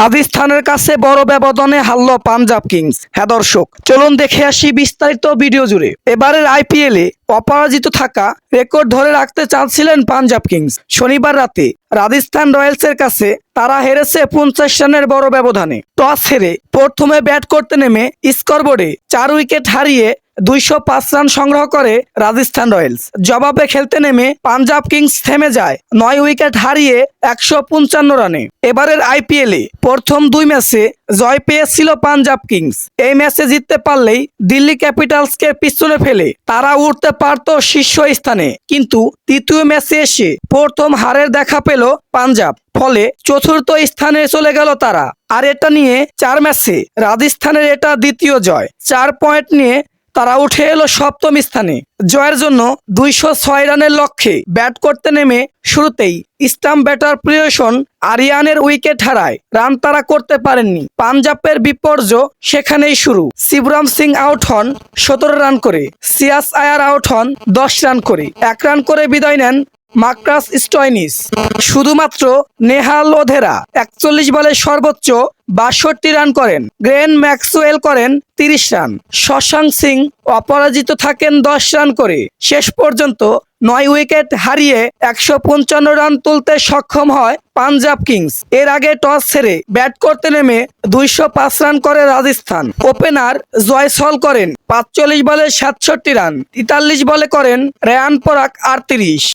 রাজস্থানের কাছে বড় ব্যবধানে হারল পাঞ্জাব কিংস। হ্যাঁ দর্শক, চলুন দেখে আসি বিস্তারিত ভিডিও জুড়ে। এবারের আইপিএল এ অপরাজিত থাকা রেকর্ড ধরে রাখতে চাচ্ছিলেন পাঞ্জাব কিংস। শনিবার রাতে রাজস্থান রয়্যালসের কাছে তারা হেরেছে পঞ্চাশ রানের বড় ব্যবধানে। টস হেরে প্রথমে ব্যাট করতে নেমে স্কোরবোর্ডে চার উইকেট হারিয়ে দুইশো পাঁচ রান সংগ্রহ করে রাজস্থান রয়্যালস। জবাবে খেলতে নেমে পাঞ্জাব কিংস থেমে যায় নয় উইকেট হারিয়ে একশো পঞ্চান্ন রানে। এবারের আইপিএল প্রথম দুই ম্যাচে জয় পেয়েছিল পাঞ্জাব কিংস। এই ম্যাচে জিততে পারলেই দিল্লি ক্যাপিটালসকে পিছনে ফেলে তারা উঠতে পারত শীর্ষ স্থানে কিন্তু তৃতীয় ম্যাচে এসে প্রথম হারের দেখা পেল পাঞ্জাব। ফলে চতুর্থ স্থানে চলে গেল তারা। আর এটা নিয়ে চার ম্যাচে রাজস্থানের এটা দ্বিতীয় জয়। চার পয়েন্ট নিয়ে তারা উঠে এলো সপ্তম স্থানে। জয়ের জন্য দুইশো ছয় রানের লক্ষ্যে ব্যাট করতে নেমে শুরুতেই স্টাম্প ব্যাটার প্রিয়সন আরিয়ানের উইকেট হারায়। রান তারা করতে পারেননি। পাঞ্জাবের বিপর্যয় সেখানেই শুরু। শিবরাম সিং আউট হন সতেরো রান করে। সিয়াস আয়ার আউট হন দশ রান করে। এক রান করে বিদায় নেন মাক্রাস স্টয়নিস। শুধুমাত্র নেহাল ওধেরা একচল্লিশ বলে সর্বোচ্চ বাষট্টি রান করেন। গ্রেন ম্যাক্সওয়েল করেন তিরিশ রান। শশাঙ্ক সিং অপরাজিত থাকেন দশ রান করে। শেষ পর্যন্ত নয় উইকেট হারিয়ে একশো পঞ্চান্ন রান তুলতে সক্ষম হয় পাঞ্জাব কিংস। এর আগে টস ছেড়ে ব্যাট করতে নেমে দুইশো পাঁচ রান করে রাজস্থান। ওপেনার জয়সল করেন পাঁচচল্লিশ বলে সাতষট্টি রান। তেতাল্লিশ বলে করেন রেয়ান পরাক আটত্রিশ।